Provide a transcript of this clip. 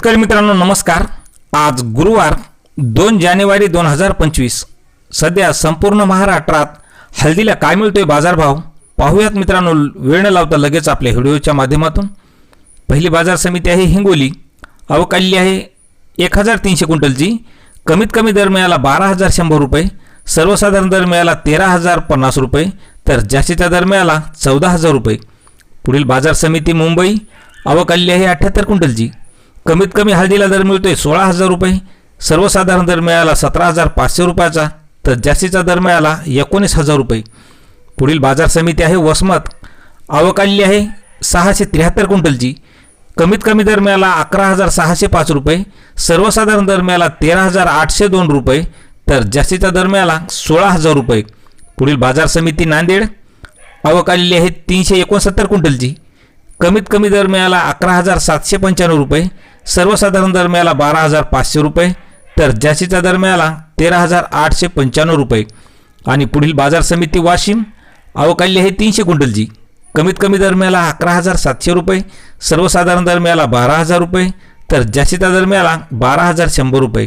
शेतकरी मित्रांनो नमस्कार. आज गुरुवार दोन जानेवारी दोन हजार पंचवीस. सध्या संपूर्ण महाराष्ट्रात हळदीला काय मिळतोय बाजारभाव? पाहूयात मित्रांनो वेळ न लावता लगेच आपल्या व्हिडिओच्या माध्यमातून. पहिली बाजार समिती आहे हिंगोली. अवकाली आहे एक हजार तीनशे क्विंटलची. कमीत कमी दर मिळाला बारा हजार शंभर रुपये. सर्वसाधारण दर मिळाला तेरा हजार पन्नास रुपये. तर जास्तीचा दर मिळाला चौदा हजार रुपये. पुढील बाजार समिती मुंबई. अवकाली आहे अठ्ठ्याहत्तर क्विंटलची. कमीत कमी हळदीला दर मिळतोय सोळा हजार रुपये. सर्वसाधारण दर मिळाला सतरा हजार पाचशे रुपयाचा. तर जास्तीचा दर मिळाला एकोणीस हजार रुपये. पुढील बाजार समिती आहे वसमत. अवकाली आहे सहाशे त्र्याहत्तर क्विंटलची. कमीत कमी दर मिळाला अकरा हजार सहाशे पाच रुपये. सर्वसाधारण दर मिळाला तेरा हजार आठशे दोन रुपये. तर जास्तीचा दर मिळाला सोळा हजार रुपये. पुढील बाजार समिती नांदेड. अवकालेली आहे तीनशे एकोणसत्तर क्विंटलची. कमीत कमी दर मिळाला अकरा हजार सातशे पंच्याण्णव रुपये. सर्वसाधारण दरम्याला बारा हजार पाचशे रुपये तर जास्तीचा दरम्याला तेरा हजार आठशे पंच्याण्णव रुपये. आणि पुढील बाजार समिती वाशिम अवकाली आहे तीनशे क्विंटलची कमीत कमी दरम्याला अकरा हजार सातशे रुपये सर्वसाधारण दरम्याला बारा हजार रुपये तर जास्तीचा दरम्याला बारा हजार शंभर रुपये.